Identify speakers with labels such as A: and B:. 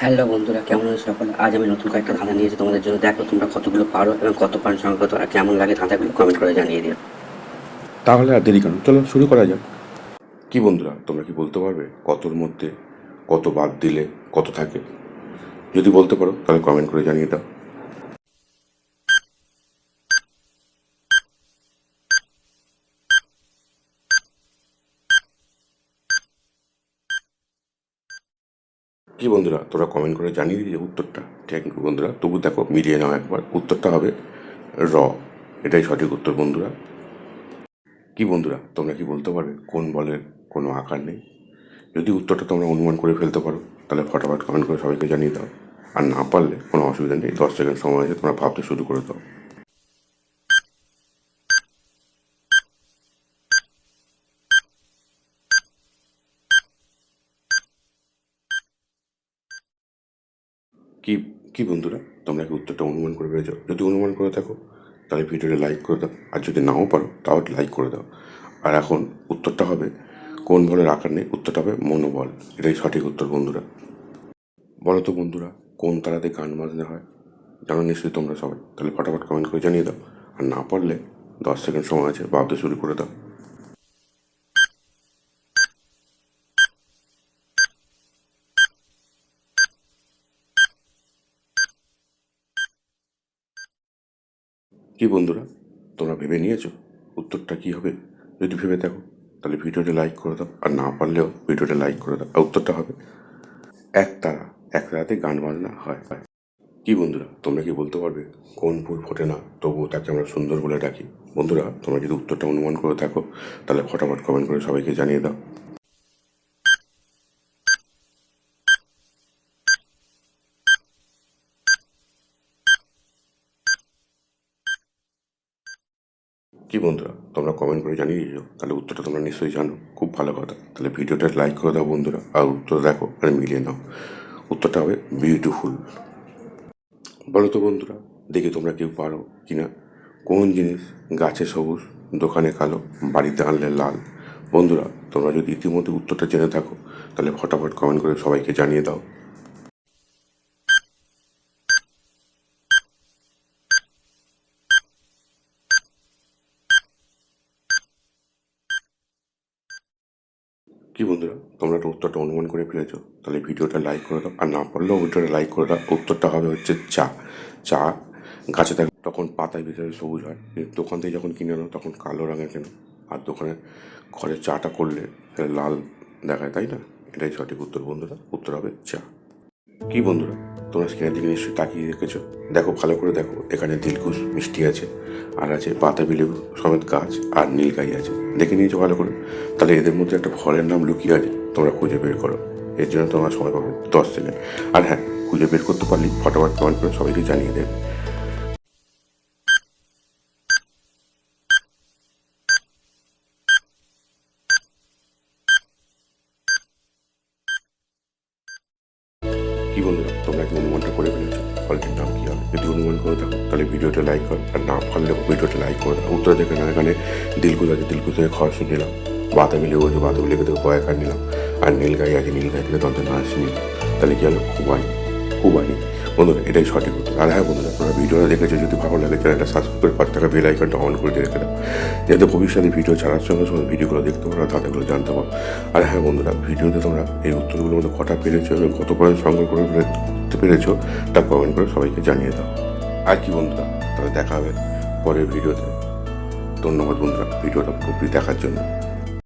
A: Hello বন্ধুরা কেমন আছো সকলে? আজ আমি নতুন কয়েকটা ধাঁধা নিয়েছি তোমাদের জন্য দেখো তোমরা কতগুলো পারো এবং কত পান সংখ্যা আর কেমন লাগে ধাঁধাগুলো কমেন্ট করে জানিয়ে দিও।
B: তাহলে আর দেরি কেন? চলো শুরু করা যাক। কি বন্ধুরা তোমরা কি বলতে পারবে? কতর মধ্যে কত বাদ দিলে কত থাকে? যদি বলতে পারো তাহলে কমেন্ট করে জানিয়ে দাও। কি বন্ধুরা, তোরা কমেন্ট করে জানিয়ে দিয়ে উত্তরটা। থ্যাংক ইউ বন্ধুরা। তবু দেখো, মিলিয়ে নাও একবার। উত্তরটা হবে র। এটাই সঠিক উত্তর বন্ধুরা। কি বন্ধুরা, তোমরা কি বলতে পারবে? কোন বলের কোনো আকার নেই? যদি উত্তরটা তোমরা অনুমান করে ফেলতে পারো, তাহলে ফটাফট কমেন্ট করে সবাইকে জানিয়ে দাও। আর না পারলে কোনো অসুবিধা নেই। দশ সেকেন্ড সময় আছে, তোমরা ভাবতে শুরু করে দাও। কি কি বন্ধুরা? তোমরা কি উত্তরটা অনুমান করে পেরেছ যদি অনুমান করে থাকো, তাহলে ভিডিওটা লাইক করে দাও। আর যদি নাও পারো, তাও লাইক করে দাও। আর এখন উত্তরটা হবে কোন বলের আকার নেই? উত্তরটা হবে মনোবল। এটাই সঠিক উত্তর, বন্ধুরা। বলো তো, বন্ধুরা, কোন তারাতে গান বাজনা হয়? জানো নিশ্চয়ই তোমরা সবাই। তাহলে ফটাফট কমেন্ট করে জানিয়ে দাও। আর না পারলে দশ সেকেন্ড সময় আছে ভাবতে শুরু করে দাও। কি বন্ধুরা, তোমরা ভেবে নিয়েছো? উত্তরটা কি হবে? যদি ভেবে দেখো তাহলে ভিডিওটা লাইক করে দাও, আর না পারলেও ভিডিওটা লাইক করে দাও উত্তরটা হবে, এক তারা, এক রাতে গান বাজনা হয়। কি বন্ধুরা, তোমরা কি বলতে পারবে? কোন ফুল ফোটে না, তবুও তাকে আমরা সুন্দর বলে ডাকি। বন্ধুরা, তোমরা যদি উত্তরটা অনুমান করে থাকো, তাহলে ফটাফট কমেন্ট করে সবাইকে জানিয়ে দাও। কি বন্ধুরা, তোমরা কমেন্ট করে জানিয়ে দিও, তাহলে উত্তরটা তোমরা নিশ্চয়ই জানো। খুব ভালো কথা। তাহলে ভিডিওটা লাইক করে দাও বন্ধুরা, আর উত্তর দেখো আর মিলিয়ে নাও। উত্তরটা হবে বিউটিফুল বলো তো বন্ধুরা, দেখি তোমরা কেউ পারো কি না কোন জিনিস গাছে সবুজ, দোকানে কালো, বাড়িতে আনলে লাল? বন্ধুরা, তোমরা যদি ইতিমধ্যে উত্তরটা জেনে থাকো, তাহলে ফটাফট কমেন্ট করে সবাইকে জানিয়ে দাও। কি বন্ধুরা, তোমরা তো উত্তরটা অনুমান করে ফেলেছো। তাহলে ভিডিওটা লাইক করে দাও, আর না পারলেও ভিডিওটা লাইক করে দাও। উত্তরটা হবে হচ্ছে চা। চা গাছে থাকে তখন পাতায় ভিতরে সবুজ হয়। দোকান থেকে যখন কিনে আনো, তখন কালো রঙের কেন? আর দোকানে ঘরে চাটা করলে লাল দেখায়, তাই না? এটাই সঠিক উত্তর বন্ধুরা। উত্তর হবে চা। কি বন্ধুরা, তোমরা স্ক্রিনের দিকে নিশ্চয়ই তাকিয়ে রেখেছো দেখো, ভালো করে দেখো, এখানে দিলকুশ মিষ্টি আছে, আর আছে বাতাবি লেবু সমেত গাছ, আর নীলগাই আছে। দেখে নিয়েছো ভালো করে? তাহলে এদের মধ্যে একটা ফলের নাম লুকিয়ে আছে, তোমরা খুঁজে বের করো। এর জন্য তোমরা সময় পাবে দশ সেকেন্ড। আর হ্যাঁ খুঁজে বের করতে পারলে ফটোফট কমেন্ট করে সবাইকে জানিয়ে দেবে। কি বন্ধুরা তোমরা কি অনুমানটা করে ফেলেছো? ফলটির নাম কি হবে? যদি অনুমান করে থাকো, তাহলে ভিডিওটা লাইক কর। আর না পারলে ভিডিওটা লাইক করে দাও উত্তর দেখে না এখানে দিলকুদাকে দিলকুদাকে দিলকুজ থেকে খাওয়া শুনে নিলাম। বাতাবি লেগে আছে বাতাবি লেগে থেকে কয়েক আর নিলাম। আর নীলগাই আছে। নীলগাই থেকে দন্ত না আসে নিলাম তাহলে কি হলো? খুবানি খুবানি বন্ধুরা এটাই সঠিক উত্তর। আর হ্যাঁ বন্ধুরা, তোমরা ভিডিওটা দেখেছে, যদি ভালো লাগে চ্যানেলটা সাবস্ক্রাইব করে পাঁচ টাকা বেল আইকনটা অন করে রেখে দাও। যাতে ভবিষ্যতে ভিডিও ছাড়ার সঙ্গে সঙ্গে ভিডিওগুলো দেখতে পারো তাদেরগুলো জানতে পারো। আর হ্যাঁ বন্ধুরা, ভিডিওতে তোমরা এই উত্তরগুলোর মধ্যে কটা পেরেছ এবং কত করে সংগ্রহ করে ফেলতে পেরেছ, তা কমেন্ট করে সবাইকে জানিয়ে দাও। আর কি বন্ধুরা, তাহলে দেখা হবে পরের ভিডিওতে ধন্যবাদ বন্ধুরা ভিডিওটা পুরোপুরি দেখার জন্য।